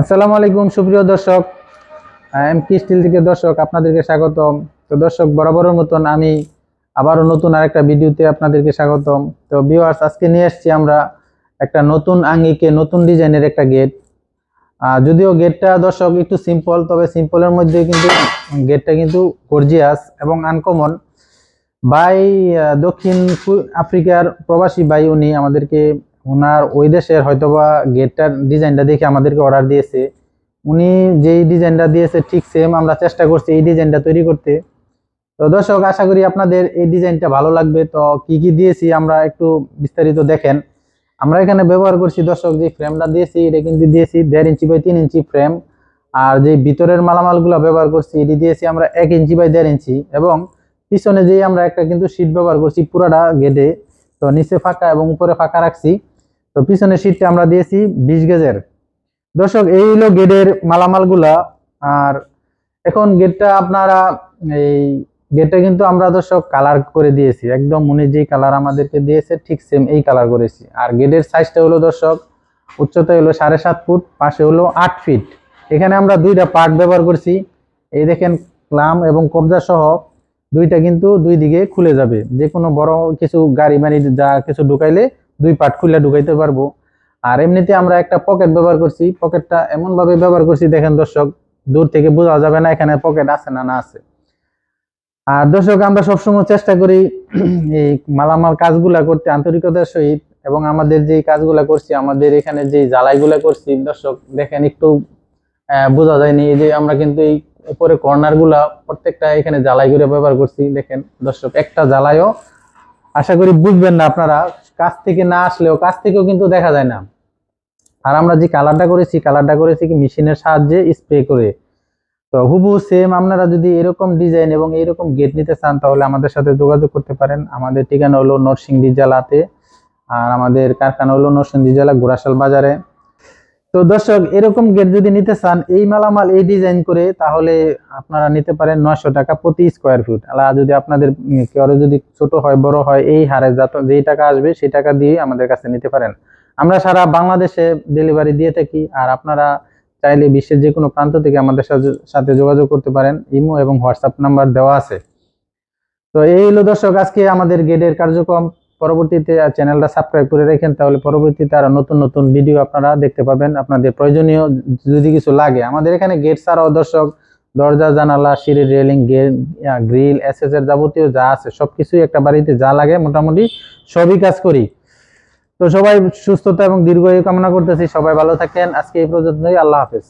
আসসালামু আলাইকুম, সুপ্রিয় দর্শক। এম কি স্টিল থেকে দর্শক, আপনাদেরকে স্বাগতম। তো দর্শক, বরাবরের মতন আমি আবারও নতুন আরেকটা ভিডিওতে আপনাদেরকে স্বাগতম। তো ভিউয়ার্স আজকে নিয়ে এসেছি আমরা একটা নতুন আঙ্গিকে, নতুন ডিজাইনের একটা গেট যদিও গেটটা দর্শক একটু সিম্পল তবে সিম্পলের মধ্যে কিন্তু গেটটা কিন্তু গর্জিয়াস এবং আনকমন বাই দক্ষিণ আফ্রিকার প্রবাসী বাই উনি আমাদেরকে ওনার ওই দেশের হয়তোবা গেটটার ডিজাইনটা দেখে আমাদেরকে অর্ডার দিয়েছে। উনি যেই ডিজাইনটা দিয়েছে ঠিক সেম আমরা চেষ্টা করছি এই ডিজাইনটা তৈরি করতে। তো দর্শক, আশা করি আপনাদের এই ডিজাইনটা ভালো লাগবে। তো কি কি দিয়েছি আমরা একটু বিস্তারিত দেখেন। আমরা এখানে ব্যবহার করছি দর্শক, যে ফ্রেমটা দিয়েছি, এটা কিন্তু দিয়েছি দেড় ইঞ্চি বাই তিন ইঞ্চি ফ্রেম আর যে ভিতরের মালামালগুলো ব্যবহার করছি, এটি দিয়েছি আমরা এক ইঞ্চি বাই দেড় ইঞ্চি। এবং পিছনে যে আমরা একটা কিন্তু শীট ব্যবহার করছি পুরাটা গেটে তো নিচে ফাঁকা এবং উপরে ফাঁকা রাখছি। তো পিছনে শীটটা আমরা দিয়েছি বিশ গেজের। দর্শক, এই হলো গেটের মালামালগুলা। আর এখন গেটটা আপনারা, এই গেটটা কিন্তু আমরা দর্শক কালার করে দিয়েছি। একদম উনি যেই কালার আমাদেরকে দিয়েছে, ঠিক সেম এই কালার করেছি। আর গেটের সাইজটা হলো দর্শক, উচ্চতা হলো সাড়ে সাত ফুট, পাশে হলো আট ফিট এখানে আমরা দুইটা পার্ট ব্যবহার করছি। এই দেখেন, ক্লাম এবং কবজা সহ দুইটা কিন্তু দুই দিকে খুলে যাবে। যে কোনো বড় কিছু গাড়ি মানে যা কিছু ঢুকাইলে দুই পার্ট খুলে ঢুকাইতে পারব। আর এমনিতে আমরা একটা পকেট ব্যবহার করছি। পকেটটা এমন ভাবে ব্যবহার করছি, দেখেন দর্শক, দূর থেকে বোঝা যাবে না এখানে পকেট আছে না না আছে। আর দর্শক, আমরা সবসময় চেষ্টা করি এই মালামাল কাজগুলা করতে, আন্তরিকতার সহিত। এবং আমাদের যে কাজগুলা করছি, আমাদের এখানে যে জ্বালাইগুলা করছি, দর্শক, দেখেন একটু বোঝা যায়নি। যে আমরা কিন্তু এই উপরে কর্নারগুলা প্রত্যেকটা এখানে জ্বালাই করে ব্যবহার করছি। দেখেন দর্শক, একটা জ্বালাইও আশা করি বুঝবেন না আপনারা, কাছ থেকে না আসলেও, কাছ থেকেও কিন্তু দেখা যায় না। আর আমরা যে কালারটা করেছি কালারটা করেছি কি মেশিনের সাহায্যে স্প্রে করে। তো হুবু সেম আপনারা যদি এরকম ডিজাইন এবং এরকম গেট নিতে চান, তাহলে আমাদের সাথে যোগাযোগ করতে পারেন। আমাদের ঠিকানা হলো নরসিংদী জেলাতে, আর আমাদের কারখানা হলো নরসিংদী জেলা গোরাশাল বাজারে। তো দর্শক, এরকম গেট যদি নিতে চান, এই মালামাল, এই ডিজাইন করে, তাহলে আপনারা নিতে পারেন নয়শো টাকা প্রতি স্কোয়ার ফিট আর যদি আপনাদের কেউ যদি ছোট হয়, বড় হয়, এই হারে যত, যেই টাকা আসবে, সেই টাকা দিয়ে আমাদের কাছে নিতে পারেন। আমরা সারা বাংলাদেশে ডেলিভারি দিয়ে থাকি, আর আপনারা চাইলে বিশ্বের যে কোনো প্রান্ত থেকে আমাদের সাথে- সাথে যোগাযোগ করতে পারেন। ইমো এবং হোয়াটসঅ্যাপ নাম্বার দেওয়া আছে। তো এই হলো দর্শক, আজকে আমাদের গেটের কার্যক্রম। পরবর্তীতে চ্যানেলটা সাবস্ক্রাইব করে রাখেন, তাহলে পরবর্তীতে আরও নতুন নতুন ভিডিও আপনারা দেখতে পাবেন। আপনাদের প্রয়োজনীয় যদি কিছু লাগে। আমাদের এখানে গেট ছাড়াও দর্শক, দরজা, জানালা সিঁড়ির রেলিং গ্রিল এসএস এর যাবতীয় যা আছে সব কিছুই একটা বাড়িতে যা লাগে মোটামুটি সবই কাজ করি। তো সবাই সুস্থতা এবং দীর্ঘায়ু কামনা করতেছি। সবাই ভালো থাকেন। আজকে এই পর্যন্তই। আল্লাহ হাফেজ।